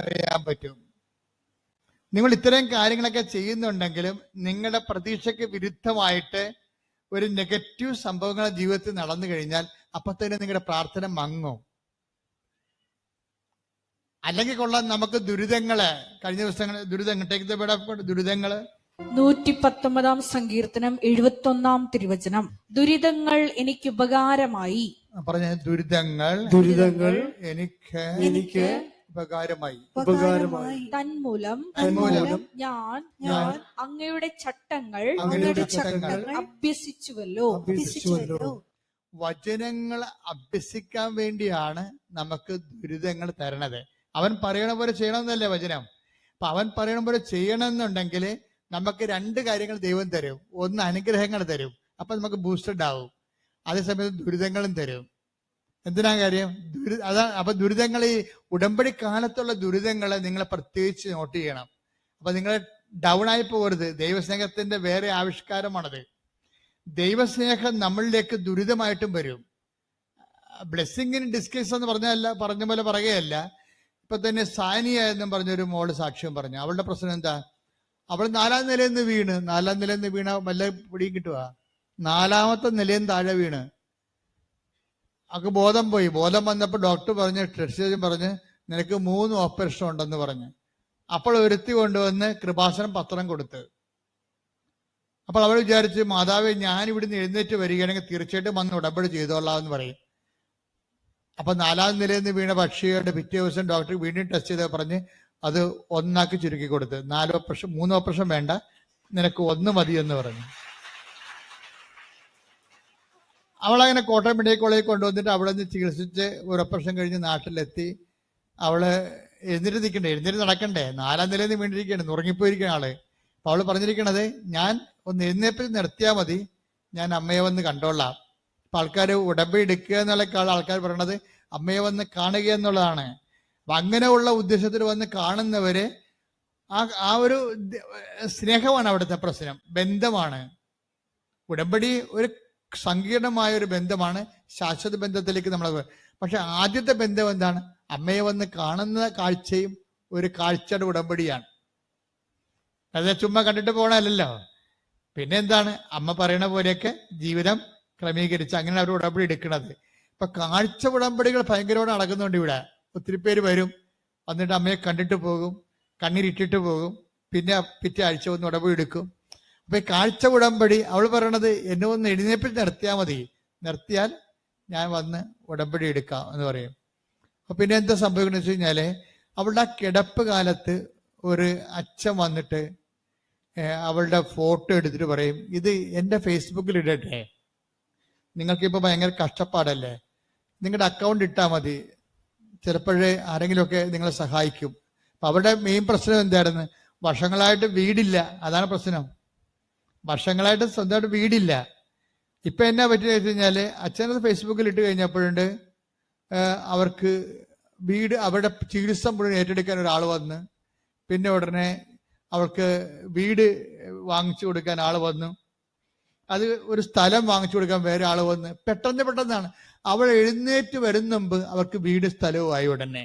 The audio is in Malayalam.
അറിയാൻ പറ്റും. നിങ്ങൾ ഇത്തരം കാര്യങ്ങളൊക്കെ ചെയ്യുന്നുണ്ടെങ്കിലും നിങ്ങളുടെ പ്രതീക്ഷയ്ക്ക് വിരുദ്ധമായിട്ട് ഒരു നെഗറ്റീവ് സംഭവങ്ങൾ ജീവിതത്തിൽ നടന്നു കഴിഞ്ഞാൽ അപ്പൊ തന്നെ നിങ്ങളുടെ പ്രാർത്ഥന മങ്ങും. അല്ലെങ്കിൽ കൊള്ളാൻ നമുക്ക് ദുരിതങ്ങൾ കഴിഞ്ഞ ദിവസങ്ങൾ ദുരിതങ്ങൾ ടേക്ക് ദ ബെഡ് ഓഫ് ദുരിതങ്ങൾ. നൂറ്റി പത്തൊമ്പതാം സങ്കീർത്തനം എഴുപത്തി ഒന്നാം തിരുവചനം. ദുരിതങ്ങൾ എനിക്ക് ഉപകാരമായി. പറഞ്ഞ ദുരിതങ്ങൾ ദുരിതങ്ങൾ എനിക്ക് എനിക്ക് ഉപകാരമായി. ഉപകാരമായി. തന്മൂലം തന്മൂലം. ഞാൻ ഞാൻ അങ്ങയുടെ ചട്ടങ്ങൾ അങ്ങയുടെ ചട്ടങ്ങൾ അഭ്യസിച്ചുവല്ലോ. അഭ്യസിച്ചുവല്ലോ. വചനങ്ങൾ അഭ്യസിക്കാൻ വേണ്ടിയാണ് നമുക്ക് ദുരിതങ്ങൾ തരണത്. അവൻ പറയണ പോലെ ചെയ്യണമെന്നല്ലേ വചനം? അപ്പൊ അവൻ പറയണ പോലെ ചെയ്യണമെന്നുണ്ടെങ്കിൽ നമുക്ക് രണ്ട് കാര്യങ്ങൾ ദൈവം തരും. ഒന്ന് അനുഗ്രഹങ്ങൾ തരും. അപ്പൊ നമുക്ക് ബൂസ്റ്റഡ് ആവും. അതേസമയത്ത് ദുരിതങ്ങളും തരും. എന്തിനാ കാര്യം? ദുരി അതാ അപ്പൊ ദുരിതങ്ങൾ ഈ ഉടമ്പടി കാലത്തുള്ള ദുരിതങ്ങളെ നിങ്ങൾ പ്രത്യേകിച്ച് നോട്ട് ചെയ്യണം. അപ്പൊ നിങ്ങൾ ഡൗൺ ആയി പോകരുത്. ദൈവസ്നേഹത്തിന്റെ വേറെ ആവിഷ്കാരമാണത്. ദൈവസ്നേഹം നമ്മളിലേക്ക് ദുരിതമായിട്ടും വരും. ബ്ലെസ്സിങ്ങിന് ഡിസ്കസ് എന്ന് പറഞ്ഞല്ല പറഞ്ഞ പോലെ പറയുകയല്ല. ഇപ്പൊ തന്നെ സാനിയ എന്നും പറഞ്ഞൊരു മോൾ സാക്ഷ്യം പറഞ്ഞു. അവളുടെ പ്രശ്നം എന്താ? അവൾ നാലാം നിലയിൽ നിന്ന് വീണ്. നാലാം നിലയിൽ നിന്ന് വീണ വല്ല പിടിയും കിട്ടുക നാലാമത്തെ നിലയും താഴെ വീണ്. അവൾക്ക് ബോധം പോയി. ബോധം വന്നപ്പോൾ ഡോക്ടർ പറഞ്ഞ് ടെസ്റ്റ് പറഞ്ഞ് നിനക്ക് മൂന്ന് ഓപ്പറേഷൻ ഉണ്ടെന്ന് പറഞ്ഞ്. അപ്പോൾ ഒരുത്തി കൊണ്ടുവന്ന് കൃപാസനം പത്രം കൊടുത്ത്. അപ്പോൾ അവൾ വിചാരിച്ച് മാതാവേ ഞാൻ ഇവിടുന്ന് എഴുന്നേറ്റ് വരികയാണെങ്കിൽ തീർച്ചയായിട്ടും വന്ന് ഉടമ്പടി ചെയ്തോളാം എന്ന് പറയും. അപ്പൊ നാലാം നിലയിൽ നിന്ന് വീണ പക്ഷിയുടെ പിറ്റേ ദിവസം ഡോക്ടർ വീണ്ടും ടെസ്റ്റ് ചെയ്ത് പറഞ്ഞ് അത് ഒന്നാക്കി ചുരുക്കി കൊടുത്ത്. നാല് ഓപ്പറേഷൻ മൂന്ന് ഓപ്പറേഷൻ വേണ്ട. നിനക്ക് ഒന്ന് മതി എന്ന് പറഞ്ഞു. അവളങ്ങനെ കോട്ടയം മെഡിക്കൽ കോളേജിൽ കൊണ്ടുവന്നിട്ട് അവിടെ നിന്ന് ചികിത്സിച്ച് ഒരു ഓപ്പറേഷൻ കഴിഞ്ഞ് നാട്ടിലെത്തി. അവൾ എഴുന്നേറ്റ് നിൽക്കണ്ടേ? എഴുന്നേറ്റ് നടക്കണ്ടേ? നാലാം നിലയിൽ നിന്ന് വീണ്ടിരിക്കുകയാണ് ഉറങ്ങിപ്പോയിരിക്കുന്ന ആൾ. അപ്പോൾ അവൾ പറഞ്ഞിരിക്കണത് ഞാൻ ഒന്ന് എഴുന്നേപ്പിൽ നിർത്തിയാൽ മതി. ഞാൻ അമ്മയെ വന്ന് കണ്ടോളാം. അപ്പൊ ആൾക്കാർ ഉടമ്പടി എടുക്കുക എന്നുള്ള ആൾക്കാർ പറയണത് അമ്മയെ വന്ന് കാണുക എന്നുള്ളതാണ്. അപ്പൊ അങ്ങനെയുള്ള ഉദ്ദേശത്തിൽ വന്ന് കാണുന്നവര് ആ ആ ഒരു സ്നേഹമാണ് അവിടുത്തെ പ്രശ്നം. ബന്ധമാണ്. ഉടമ്പടി ഒരു സങ്കീർണമായ ഒരു ബന്ധമാണ് ശാശ്വത ബന്ധത്തിലേക്ക് നമ്മൾ പക്ഷെ ആദ്യത്തെ ബന്ധം എന്താണ്? അമ്മയെ വന്ന് കാണുന്ന കാഴ്ചയും ഒരു കാഴ്ചയുടെ ഉടമ്പടിയാണ്. അത് ചുമ്മാ കണ്ടിട്ട് പോകണമല്ലല്ലോ പിന്നെ എന്താണ്? അമ്മ പറയണ പോലെയൊക്കെ ജീവിതം ക്രമീകരിച്ച് അങ്ങനെ അവർ ഉടമ്പടി എടുക്കുന്നത്. ഇപ്പൊ കാഴ്ച ഉടമ്പടികൾ ഭയങ്കരമായിട്ട് നടക്കുന്നുണ്ട് ഇവിടെ. ഒത്തിരി പേര് വരും. വന്നിട്ട് അമ്മയെ കണ്ടിട്ട് പോകും. കണ്ണീരിട്ടിട്ട് പോകും. പിന്നെ പിറ്റേ ആഴ്ച വന്ന് ഉടമ്പടി എടുക്കും. അപ്പൊ ഈ കാഴ്ച ഉടമ്പടി അവൾ പറയണത് എന്നെ ഒന്ന് എഴുന്നേപ്പിൽ നിർത്തിയാൽ മതി. നിർത്തിയാൽ ഞാൻ വന്ന് ഉടമ്പടി എടുക്കാം എന്ന് പറയും. അപ്പൊ പിന്നെ എന്താ സംഭവിക്കുന്നത് വെച്ച് കഴിഞ്ഞാൽ അവളുടെ കിടപ്പ് കാലത്ത് ഒരു അച്ഛൻ വന്നിട്ട് അവളുടെ ഫോട്ടോ എടുത്തിട്ട് പറയും ഇത് എന്റെ ഫേസ്ബുക്കിൽ ഇടട്ടെ. നിങ്ങൾക്കിപ്പോ ഭയങ്കര കഷ്ടപ്പാടല്ലേ. നിങ്ങളുടെ അക്കൗണ്ട് ഇട്ടാൽ മതി. ചിലപ്പോഴേ ആരെങ്കിലുമൊക്കെ നിങ്ങളെ സഹായിക്കും. അപ്പൊ അവരുടെ മെയിൻ പ്രശ്നം എന്തായിരുന്നു? വർഷങ്ങളായിട്ട് വീടില്ല. അതാണ് പ്രശ്നം. വർഷങ്ങളായിട്ട് സ്വന്തമായിട്ട് വീടില്ല. ഇപ്പൊ എന്നാ പറ്റിയെന്ന് വെച്ച് കഴിഞ്ഞാൽ അച്ഛനത് ഫേസ്ബുക്കിൽ ഇട്ട് കഴിഞ്ഞപ്പോഴുണ്ട് അവർക്ക് വീട് അവരുടെ ചികിത്സ മുഴുവൻ ഏറ്റെടുക്കാൻ ഒരാൾ വന്ന് പിന്നെ ഉടനെ അവർക്ക് വീട് വാങ്ങിച്ചു കൊടുക്കാൻ ആൾ വന്നു. അത് ഒരു സ്ഥലം വാങ്ങിച്ചു കൊടുക്കാൻ വേറെ ആൾ വന്ന്. പെട്ടെന്ന് പെട്ടെന്നാണ്. അവൾ എഴുന്നേറ്റ് വരുന്ന മുമ്പ് അവർക്ക് വീട് സ്ഥലവുമായി ഉടനെ.